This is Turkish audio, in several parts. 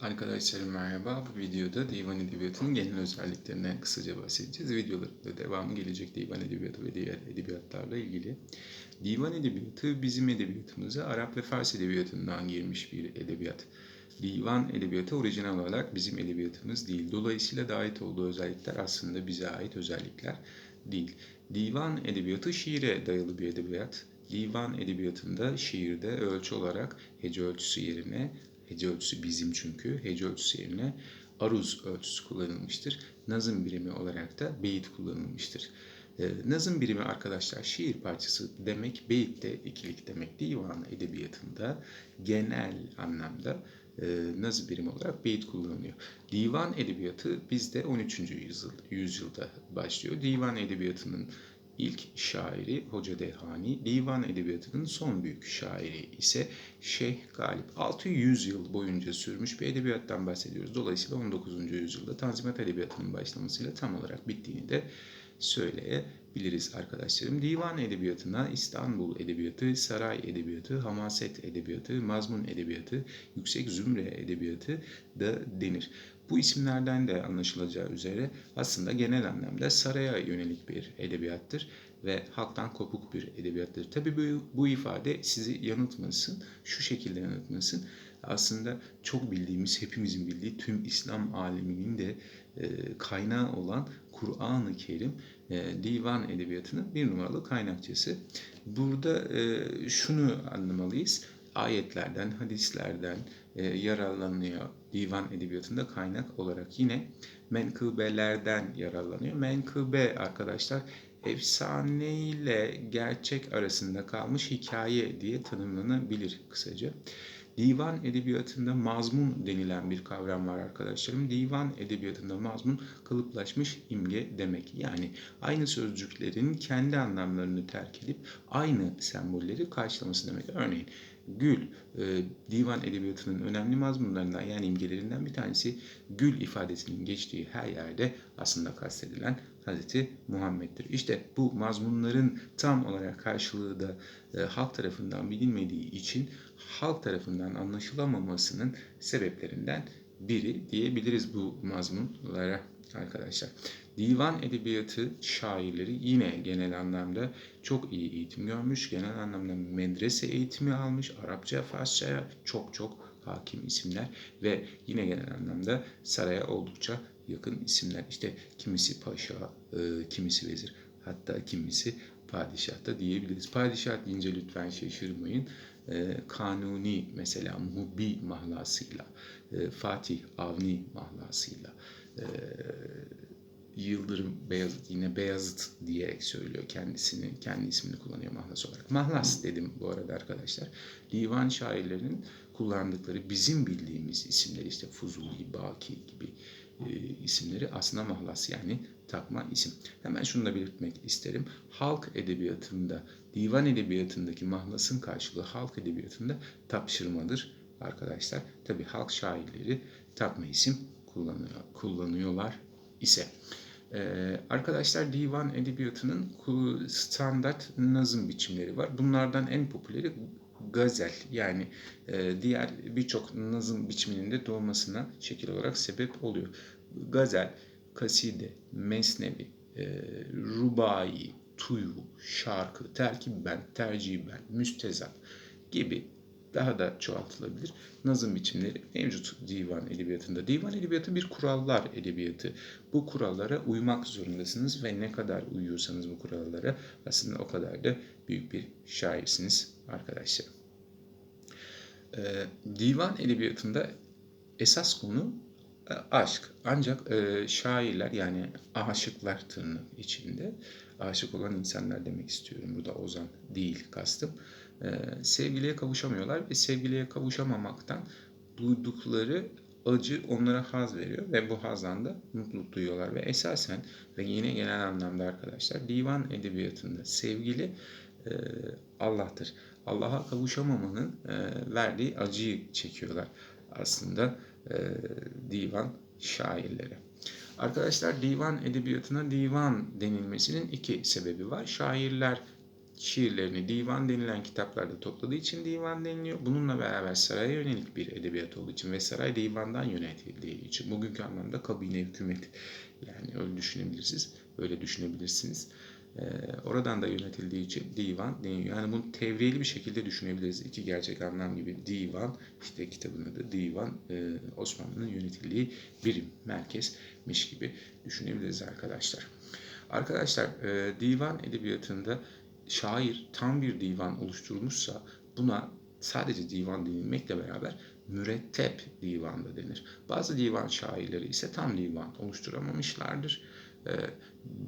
Arkadaşlarım merhaba. Bu videoda divan edebiyatının genel özelliklerinden kısaca bahsedeceğiz. Videolarda devamı gelecek divan edebiyatı ve diğer edebiyatlarla ilgili. Divan edebiyatı bizim edebiyatımıza Arap ve Fars edebiyatından girmiş bir edebiyat. Divan edebiyatı orijinal olarak bizim edebiyatımız değil. Dolayısıyla da ait olduğu özellikler aslında bize ait özellikler değil. Divan edebiyatı şiire dayalı bir edebiyat. Divan edebiyatında şiirde ölçü olarak hece ölçüsü yerine Hece ölçüsü bizim çünkü. Hece ölçüsü yerine aruz ölçüsü kullanılmıştır. Nazım birimi olarak da beyit kullanılmıştır. Ee, nazım birimi arkadaşlar şiir parçası demek, beyit de ikilik demek. Divan edebiyatında genel anlamda e, nazım birimi olarak beyit kullanılıyor. Divan edebiyatı bizde 13. yüzyıl, yüzyılda başlıyor. Divan edebiyatının ilk şairi Hoca Dehani, divan edebiyatının son büyük şairi ise Şeyh Galip. 600 yıl boyunca sürmüş bir edebiyattan bahsediyoruz. Dolayısıyla 19. yüzyılda Tanzimat Edebiyatı'nın başlamasıyla tam olarak bittiğini de söyleyebiliriz arkadaşlarım. Divan edebiyatına İstanbul edebiyatı, saray edebiyatı, hamaset edebiyatı, mazmun edebiyatı, yüksek zümre edebiyatı da denir. Bu isimlerden de anlaşılacağı üzere aslında genel anlamda saraya yönelik bir edebiyattır ve halktan kopuk bir edebiyattır. Tabi bu, bu ifade sizi yanıltmasın, şu şekilde yanıltmasın. Aslında çok bildiğimiz, hepimizin bildiği tüm İslam aleminin de e, kaynağı olan Kur'an-ı Kerim e, divan edebiyatının bir numaralı kaynakçısı. Burada e, şunu anlamalıyız ayetlerden, hadislerden e, yararlanıyor divan edebiyatında kaynak olarak. Yine menkıbelerden yararlanıyor. Menkıbe arkadaşlar efsane ile gerçek arasında kalmış hikaye diye tanımlanabilir kısaca. Divan edebiyatında mazmun denilen bir kavram var arkadaşlarım. Divan edebiyatında mazmun kalıplaşmış imge demek. Yani aynı sözcüklerin kendi anlamlarını terk edip aynı sembolleri karşılaması demek. Örneğin gül e, divan edebiyatının önemli mazmunlarından yani imgelerinden bir tanesi gül ifadesinin geçtiği her yerde aslında kastedilen Hazreti Muhammed'dir. İşte bu mazmunların tam olarak karşılığı da e, halk tarafından bilinmediği için halk tarafından anlaşılamamasının sebeplerinden biri diyebiliriz bu mazmunlara arkadaşlar. Divan edebiyatı şairleri yine genel anlamda çok iyi eğitim görmüş. Genel anlamda medrese eğitimi almış. Arapça, Farsça'ya çok çok hakim isimler ve yine genel anlamda saraya oldukça yakın isimler. İşte kimisi paşa, e, kimisi vezir, hatta kimisi padişah da diyebiliriz. Padişah deyince lütfen şaşırmayın. E, kanuni mesela Muhbi mahlasıyla, e, Fatih Avni mahlasıyla, e, Yıldırım Beyazıt yine Beyazıt diyerek söylüyor kendisini, kendi ismini kullanıyor mahlas olarak. Mahlas dedim bu arada arkadaşlar. Divan şairlerinin kullandıkları bizim bildiğimiz isimleri işte Fuzuli, Baki gibi isimleri aslında mahlas yani takma isim. Hemen şunu da belirtmek isterim. Halk edebiyatında, divan edebiyatındaki mahlasın karşılığı halk edebiyatında tapşırmadır arkadaşlar. Tabi halk şairleri takma isim kullanıyor, kullanıyorlar ise. Ee, arkadaşlar divan edebiyatının standart nazım biçimleri var. Bunlardan en popüleri gazel yani e, diğer birçok nazım biçiminin de doğmasına şekil olarak sebep oluyor. Gazel, kaside, mesnevi, e, rubai, tuyu, şarkı, terkiben, terciben, müstezat gibi daha da çoğaltılabilir. Nazım biçimleri mevcut divan edebiyatında. Divan edebiyatı bir kurallar edebiyatı. Bu kurallara uymak zorundasınız ve ne kadar uyuyorsanız bu kurallara aslında o kadar da büyük bir şairsiniz arkadaşlar. Ee, divan edebiyatında esas konu e, aşk. Ancak e, şairler yani aşıklar tırnak içinde aşık olan insanlar demek istiyorum. Burada ozan değil kastım sevgiliye kavuşamıyorlar ve sevgiliye kavuşamamaktan duydukları acı onlara haz veriyor ve bu hazdan da mutluluk duyuyorlar ve esasen ve yine genel anlamda arkadaşlar divan edebiyatında sevgili e, Allah'tır. Allah'a kavuşamamanın e, verdiği acıyı çekiyorlar aslında e, divan şairleri. Arkadaşlar divan edebiyatına divan denilmesinin iki sebebi var. Şairler şiirlerini divan denilen kitaplarda topladığı için divan deniliyor. Bununla beraber saraya yönelik bir edebiyat olduğu için ve saray divandan yönetildiği için bugünkü anlamda kabine hükümet yani öyle düşünebilirsiniz. Öyle düşünebilirsiniz. Ee, oradan da yönetildiği için divan deniyor. Yani bunu tevriyeli bir şekilde düşünebiliriz. İki gerçek anlam gibi divan, işte kitabın adı divan, e, Osmanlı'nın yönetildiği birim, merkezmiş gibi düşünebiliriz arkadaşlar. Arkadaşlar e, divan edebiyatında şair tam bir divan oluşturmuşsa buna sadece divan denilmekle beraber mürettep divan da denir. Bazı divan şairleri ise tam divan oluşturamamışlardır. Ee,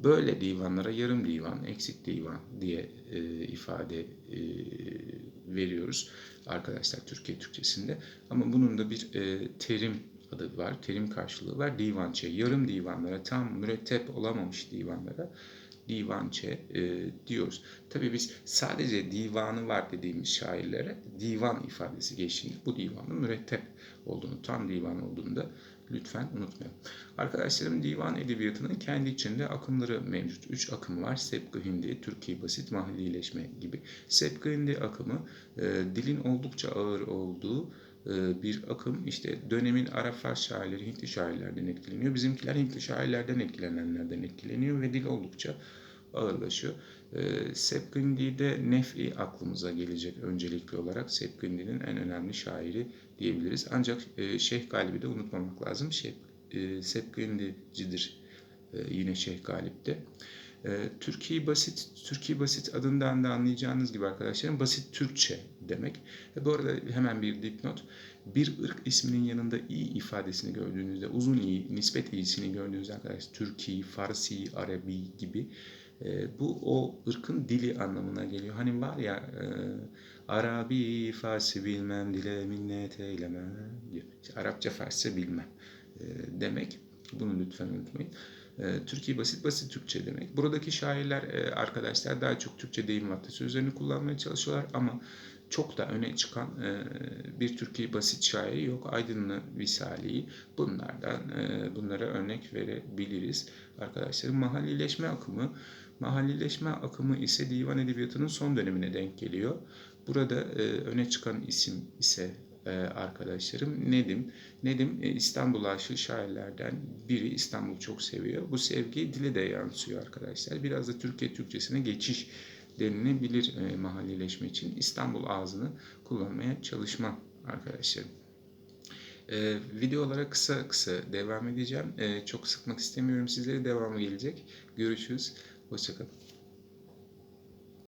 Böyle divanlara yarım divan, eksik divan diye e, ifade e, veriyoruz arkadaşlar Türkiye Türkçesinde. Ama bunun da bir e, terim adı var, terim karşılığı var. Divançe, yarım divanlara, tam mürettep olamamış divanlara divançe e, diyoruz. Tabii biz sadece divanı var dediğimiz şairlere divan ifadesi geçtiğinde bu divanın mürettep olduğunu, tam divan olduğunu da lütfen unutmayalım. Arkadaşlarım divan edebiyatının kendi içinde akımları mevcut. Üç akım var. Sepkı Hindi, Türkiye Basit, Mahallileşme gibi. Sepkı Hindi akımı e, dilin oldukça ağır olduğu bir akım. İşte dönemin Arap Fars şairleri Hintli şairlerden etkileniyor. Bizimkiler Hintli şairlerden etkilenenlerden etkileniyor ve dil oldukça ağırlaşıyor. E, Sepkindi'de Nef'i aklımıza gelecek öncelikli olarak. Sepkindi'nin en önemli şairi diyebiliriz. Ancak e, Şeyh Galip'i de unutmamak lazım. Şeyh, e, Sepkindi'cidir e, yine Şeyh Galip'te. E, Türkiye Basit, Türkiye Basit adından da anlayacağınız gibi arkadaşlarım basit Türkçe demek. E, bu arada hemen bir dipnot. Bir ırk isminin yanında i ifadesini gördüğünüzde, uzun i, nispet i'sini gördüğünüzde arkadaşlar Türkiye, Farsi, Arabi gibi e, bu o ırkın dili anlamına geliyor. Hani var ya e, Arabi, Farsi bilmem, dile minnet eylemem. İşte Arapça, Farsça bilmem e, demek. Bunu lütfen unutmayın. E, Türkiye basit basit Türkçe demek. Buradaki şairler e, arkadaşlar daha çok Türkçe deyim atasözlerini kullanmaya çalışıyorlar ama çok da öne çıkan e, bir Türkiye basit şairi yok. Aydınlı Visali bunlardan e, bunlara örnek verebiliriz. Arkadaşlarım mahallileşme akımı Mahallileşme akımı ise divan edebiyatının son dönemine denk geliyor. Burada öne çıkan isim ise arkadaşlarım Nedim. Nedim e, İstanbul aşığı şairlerden biri. İstanbul çok seviyor. Bu sevgi dile de yansıyor arkadaşlar. Biraz da Türkiye Türkçesine geçiş denilebilir e, mahallileşme için. İstanbul ağzını kullanmaya çalışma arkadaşlarım. Ee, videolara kısa kısa devam edeceğim. Ee, çok sıkmak istemiyorum sizleri. Devamı gelecek. Görüşürüz. Hoşçakalın.